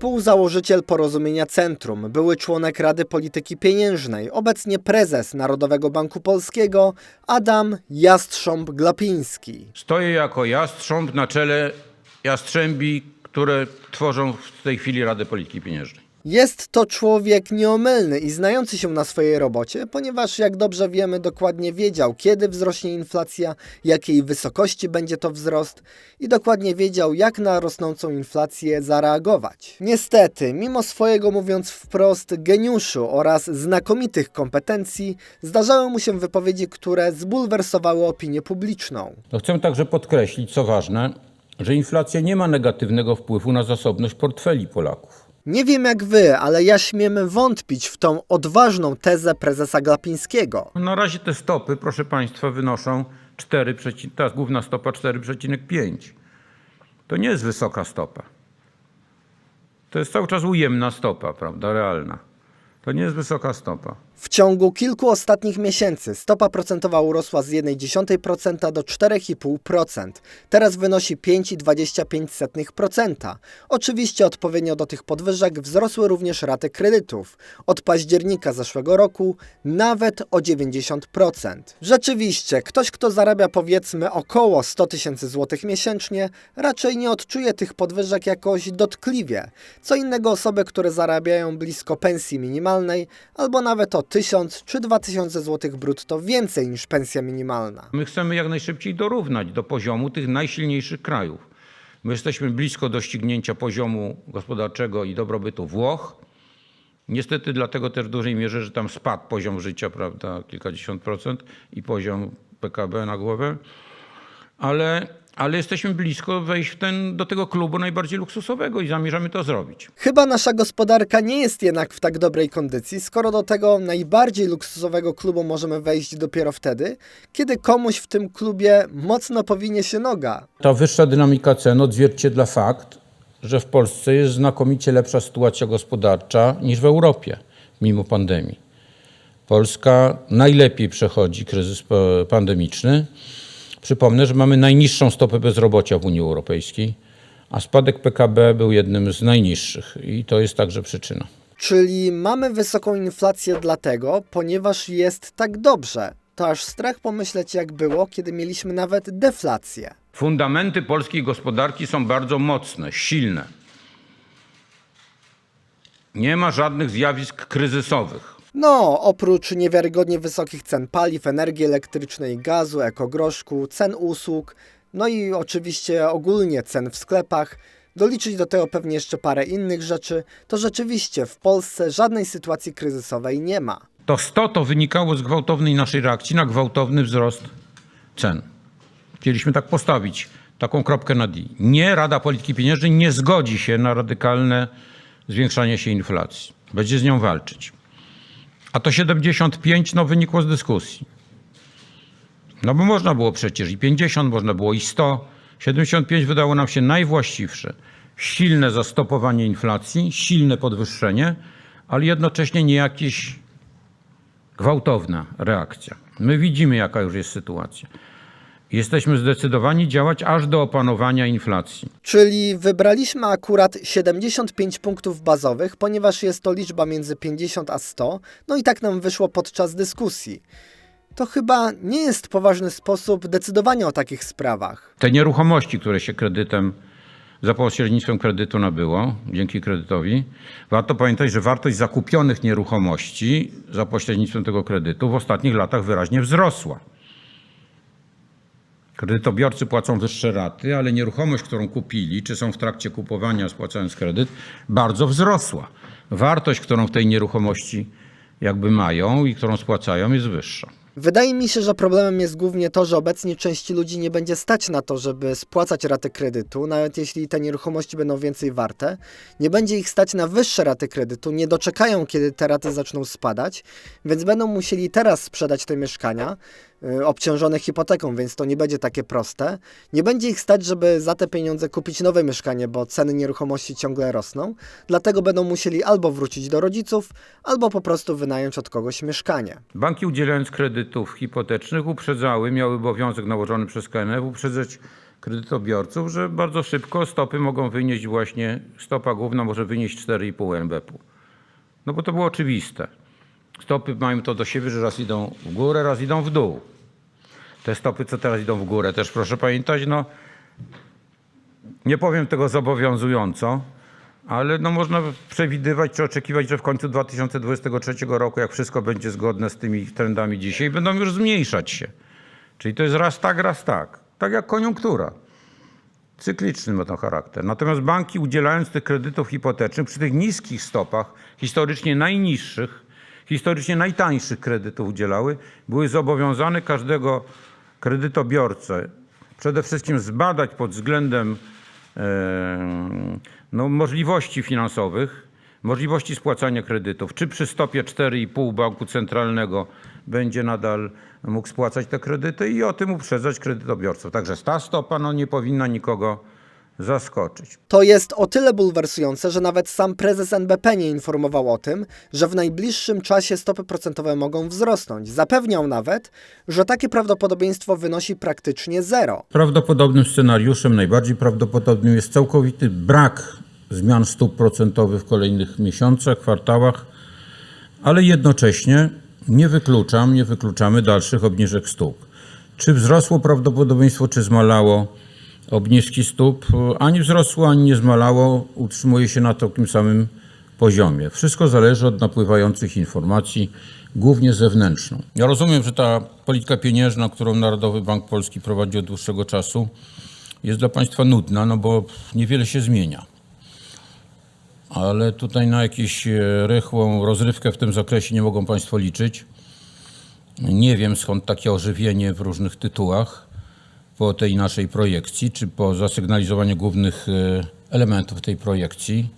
Współzałożyciel Porozumienia Centrum, były członek Rady Polityki Pieniężnej, obecnie prezes Narodowego Banku Polskiego Adam Jastrząb-Glapiński. Stoję jako jastrząb na czele jastrzębi, które tworzą w tej chwili Radę Polityki Pieniężnej. Jest to człowiek nieomylny i znający się na swojej robocie, ponieważ jak dobrze wiemy, dokładnie wiedział, kiedy wzrośnie inflacja, jakiej wysokości będzie to wzrost i dokładnie wiedział, jak na rosnącą inflację zareagować. Niestety, mimo swojego, mówiąc wprost, geniuszu oraz znakomitych kompetencji, zdarzały mu się wypowiedzi, które zbulwersowały opinię publiczną. No chcę także podkreślić, co ważne, że inflacja nie ma negatywnego wpływu na zasobność portfeli Polaków. Nie wiem jak wy, ale ja śmiem wątpić w tą odważną tezę prezesa Glapińskiego. Na razie te stopy, proszę Państwa, wynoszą 4, przeci- ta główna stopa 4,5. To nie jest wysoka stopa. To jest cały czas ujemna stopa, prawda, realna. To nie jest wysoka stopa. W ciągu kilku ostatnich miesięcy stopa procentowa urosła z 1,1% do 4,5%. Teraz wynosi 5,25%. Oczywiście odpowiednio do tych podwyżek wzrosły również raty kredytów. Od października zeszłego roku nawet o 90%. Rzeczywiście, ktoś kto zarabia powiedzmy około 100 tysięcy złotych miesięcznie raczej nie odczuje tych podwyżek jakoś dotkliwie. Co innego osoby, które zarabiają blisko pensji minimalnej albo nawet o 1000 czy 2000 złotych brutto więcej niż pensja minimalna. My chcemy jak najszybciej dorównać do poziomu tych najsilniejszych krajów. My jesteśmy blisko doścignięcia poziomu gospodarczego i dobrobytu Włoch. Niestety dlatego też w dużej mierze, że tam spadł poziom życia, prawda, kilkadziesiąt procent i poziom PKB na głowę. Ale, ale jesteśmy blisko wejść w ten, do tego klubu najbardziej luksusowego i zamierzamy to zrobić. Chyba nasza gospodarka nie jest jednak w tak dobrej kondycji, skoro do tego najbardziej luksusowego klubu możemy wejść dopiero wtedy, kiedy komuś w tym klubie mocno powinie się noga. Ta wyższa dynamika cen odzwierciedla fakt, że w Polsce jest znakomicie lepsza sytuacja gospodarcza niż w Europie, mimo pandemii. Polska najlepiej przechodzi kryzys pandemiczny. Przypomnę, że mamy najniższą stopę bezrobocia w Unii Europejskiej, a spadek PKB był jednym z najniższych i to jest także przyczyna. Czyli mamy wysoką inflację dlatego, ponieważ jest tak dobrze. To aż strach pomyśleć, jak było, kiedy mieliśmy nawet deflację. Fundamenty polskiej gospodarki są bardzo mocne, silne. Nie ma żadnych zjawisk kryzysowych. No, oprócz niewiarygodnie wysokich cen paliw, energii elektrycznej, gazu, ekogroszku, cen usług, no i oczywiście ogólnie cen w sklepach, doliczyć do tego pewnie jeszcze parę innych rzeczy, to rzeczywiście w Polsce żadnej sytuacji kryzysowej nie ma. To 100 to wynikało z gwałtownej naszej reakcji na gwałtowny wzrost cen. Chcieliśmy tak postawić, taką kropkę nad i. Nie, Rada Polityki Pieniężnej nie zgodzi się na radykalne zwiększanie się inflacji. Będzie z nią walczyć. A to 75 no, wynikło z dyskusji. No bo można było przecież i 50, można było i 100. 75 wydało nam się najwłaściwsze. Silne zastopowanie inflacji, silne podwyższenie, ale jednocześnie nie jakieś gwałtowna reakcja. My widzimy, jaka już jest sytuacja. Jesteśmy zdecydowani działać aż do opanowania inflacji. Czyli wybraliśmy akurat 75 punktów bazowych, ponieważ jest to liczba między 50 a 100, no i tak nam wyszło podczas dyskusji. To chyba nie jest poważny sposób decydowania o takich sprawach. Te nieruchomości, które się kredytem, za pośrednictwem kredytu nabyło, dzięki kredytowi, warto pamiętać, że wartość zakupionych nieruchomości za pośrednictwem tego kredytu w ostatnich latach wyraźnie wzrosła. Kredytobiorcy płacą wyższe raty, ale nieruchomość, którą kupili, czy są w trakcie kupowania, spłacając kredyt, bardzo wzrosła. Wartość, którą w tej nieruchomości jakby mają i którą spłacają, jest wyższa. Wydaje mi się, że problemem jest głównie to, że obecnie części ludzi nie będzie stać na to, żeby spłacać raty kredytu, nawet jeśli te nieruchomości będą więcej warte. Nie będzie ich stać na wyższe raty kredytu, nie doczekają, kiedy te raty zaczną spadać, więc będą musieli teraz sprzedać te mieszkania, obciążone hipoteką, więc to nie będzie takie proste. Nie będzie ich stać, żeby za te pieniądze kupić nowe mieszkanie, bo ceny nieruchomości ciągle rosną. Dlatego będą musieli albo wrócić do rodziców, albo po prostu wynająć od kogoś mieszkanie. Banki udzielając kredytów hipotecznych uprzedzały, miały obowiązek nałożony przez KNF uprzedzać kredytobiorców, że bardzo szybko stopy mogą wynieść właśnie, stopa główna może wynieść 4,5 NBP. No bo to było oczywiste. Stopy mają to do siebie, że raz idą w górę, raz idą w dół. Te stopy, co teraz idą w górę, też proszę pamiętać, no nie powiem tego zobowiązująco, ale no można przewidywać czy oczekiwać, że w końcu 2023 roku, jak wszystko będzie zgodne z tymi trendami dzisiaj, będą już zmniejszać się. Czyli to jest raz tak, raz tak. Tak jak koniunktura. Cykliczny ma to charakter. Natomiast banki udzielając tych kredytów hipotecznych przy tych niskich stopach, historycznie najniższych, historycznie najtańszych kredytów udzielały, były zobowiązane każdego kredytobiorcę przede wszystkim zbadać pod względem e, no, możliwości finansowych, możliwości spłacania kredytów. Czy przy stopie 4,5 banku centralnego będzie nadal mógł spłacać te kredyty i o tym uprzedzać kredytobiorców. Także ta stopa no, nie powinna nikogo zaskoczyć. To jest o tyle bulwersujące, że nawet sam prezes NBP nie informował o tym, że w najbliższym czasie stopy procentowe mogą wzrosnąć. Zapewniał nawet, że takie prawdopodobieństwo wynosi praktycznie zero. Prawdopodobnym scenariuszem, najbardziej prawdopodobnym jest całkowity brak zmian stóp procentowych w kolejnych miesiącach, kwartałach, ale jednocześnie nie wykluczam, nie wykluczamy dalszych obniżek stóp. Czy wzrosło prawdopodobieństwo, czy zmalało obniżki stóp? Ani wzrosło, ani nie zmalało, utrzymuje się na takim samym poziomie. Wszystko zależy od napływających informacji, głównie zewnętrzną. Ja rozumiem, że ta polityka pieniężna, którą Narodowy Bank Polski prowadzi od dłuższego czasu, jest dla Państwa nudna, no bo niewiele się zmienia. Ale tutaj na jakąś e, rychłą rozrywkę w tym zakresie nie mogą Państwo liczyć. Nie wiem skąd takie ożywienie w różnych tytułach po tej naszej projekcji, czy po zasygnalizowaniu głównych e, elementów tej projekcji.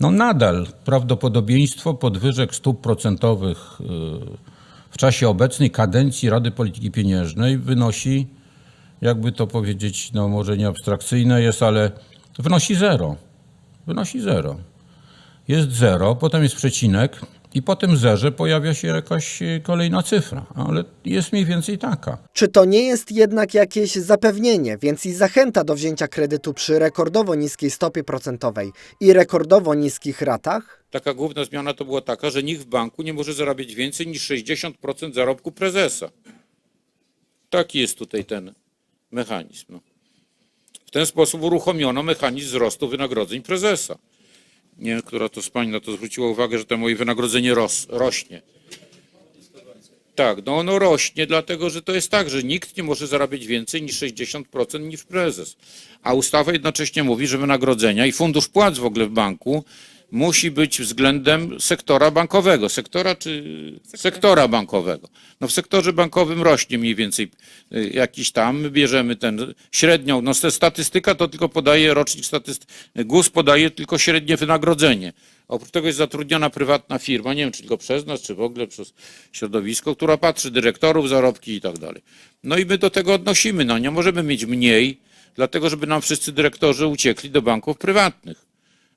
No nadal prawdopodobieństwo podwyżek stóp procentowych e, w czasie obecnej kadencji Rady Polityki Pieniężnej wynosi, jakby to powiedzieć, no może nie abstrakcyjne jest, ale wynosi zero. Wynosi zero. Jest zero, potem jest przecinek i po tym zerze pojawia się jakaś e, kolejna cyfra, ale jest mniej więcej taka. Czy to nie jest jednak jakieś zapewnienie, więc i zachęta do wzięcia kredytu przy rekordowo niskiej stopie procentowej i rekordowo niskich ratach? Taka główna zmiana to była taka, że nikt w banku nie może zarabiać więcej niż 60% zarobku prezesa. Taki jest tutaj ten mechanizm. No. W ten sposób uruchomiono mechanizm wzrostu wynagrodzeń prezesa. Nie która to z Pań na to zwróciła uwagę, że to moje wynagrodzenie ros, rośnie. Tak, no ono rośnie, dlatego że to jest tak, że nikt nie może zarabiać więcej niż 60% niż prezes. A ustawa jednocześnie mówi, że wynagrodzenia i fundusz płac w ogóle w banku musi być względem sektora bankowego. Sektora czy sektora bankowego. No w sektorze bankowym rośnie mniej więcej y, jakiś tam, my bierzemy ten średnią, no sta- statystyka to tylko podaje rocznik statystyki, GUS podaje tylko średnie wynagrodzenie. Oprócz tego jest zatrudniona prywatna firma, nie wiem czy tylko przez nas, czy w ogóle przez środowisko, która patrzy dyrektorów, zarobki i tak dalej. No i my do tego odnosimy, no nie możemy mieć mniej, dlatego żeby nam wszyscy dyrektorzy uciekli do banków prywatnych.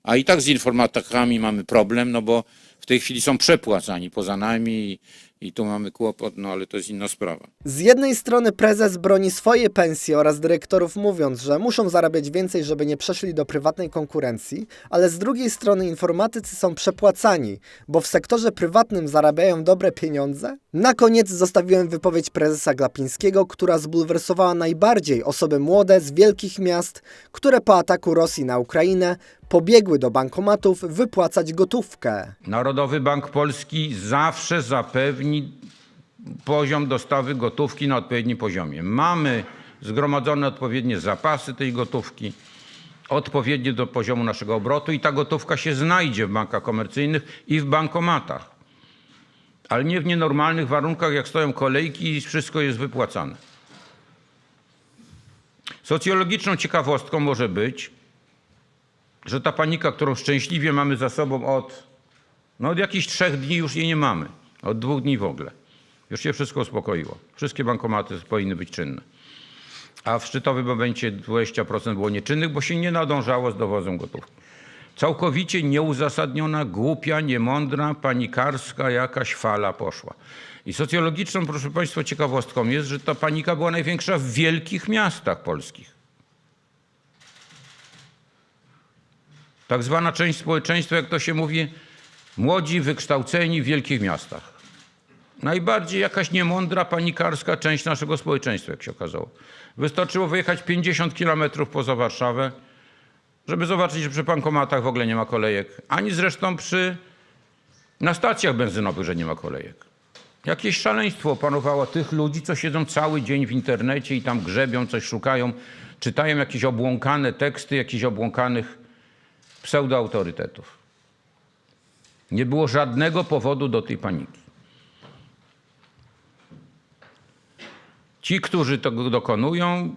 A i tak z informatykami mamy problem, no bo w tej chwili są przepłacani poza nami i, tu mamy kłopot, no ale to jest inna sprawa. Z jednej strony prezes broni swoje pensje oraz dyrektorów mówiąc, że muszą zarabiać więcej, żeby nie przeszli do prywatnej konkurencji, ale z drugiej strony informatycy są przepłacani, bo w sektorze prywatnym zarabiają dobre pieniądze? Na koniec zostawiłem wypowiedź prezesa Glapińskiego, która zbulwersowała najbardziej osoby młode z wielkich miast, które po ataku Rosji na Ukrainę pobiegły do bankomatów wypłacać gotówkę. Narodowy Bank Polski zawsze zapewni poziom dostawy gotówki na odpowiednim poziomie. Mamy zgromadzone odpowiednie zapasy tej gotówki, odpowiednie do poziomu naszego obrotu i ta gotówka się znajdzie w bankach komercyjnych i w bankomatach. Ale nie w nienormalnych warunkach, jak stoją kolejki i wszystko jest wypłacane. Socjologiczną ciekawostką może być, że ta panika, którą szczęśliwie mamy za sobą od, no od jakichś trzech dni już jej nie mamy. Od dwóch dni w ogóle. Już się wszystko uspokoiło. Wszystkie bankomaty powinny być czynne. A w szczytowym momencie 20% było nieczynnych, bo się nie nadążało z dowozem gotówki. Całkowicie nieuzasadniona, głupia, niemądra, panikarska jakaś fala poszła. I socjologiczną, proszę Państwa, ciekawostką jest, że ta panika była największa w wielkich miastach polskich. Tak zwana część społeczeństwa, jak to się mówi, młodzi, wykształceni w wielkich miastach. Najbardziej jakaś niemądra, panikarska część naszego społeczeństwa, jak się okazało. Wystarczyło wyjechać 50 kilometrów poza Warszawę, żeby zobaczyć, że przy bankomatach w ogóle nie ma kolejek. Ani zresztą przy, na stacjach benzynowych, że nie ma kolejek. Jakieś szaleństwo opanowało tych ludzi, co siedzą cały dzień w internecie i tam grzebią, coś szukają, czytają jakieś obłąkane teksty jakichś obłąkanych pseudoautorytetów. Nie było żadnego powodu do tej paniki. Ci, którzy tego dokonują,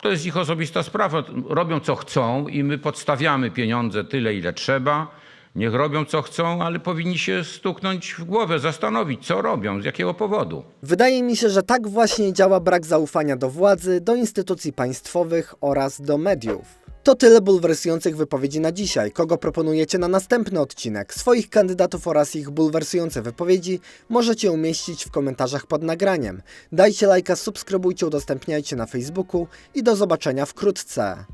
to jest ich osobista sprawa. Robią co chcą i my podstawiamy pieniądze tyle, ile trzeba. Niech robią co chcą, ale powinni się stuknąć w głowę, zastanowić, co robią, z jakiego powodu. Wydaje mi się, że tak właśnie działa brak zaufania do władzy, do instytucji państwowych oraz do mediów. To tyle bulwersujących wypowiedzi na dzisiaj. Kogo proponujecie na następny odcinek? Swoich kandydatów oraz ich bulwersujące wypowiedzi możecie umieścić w komentarzach pod nagraniem. Dajcie lajka, subskrybujcie, udostępniajcie na Facebooku i do zobaczenia wkrótce.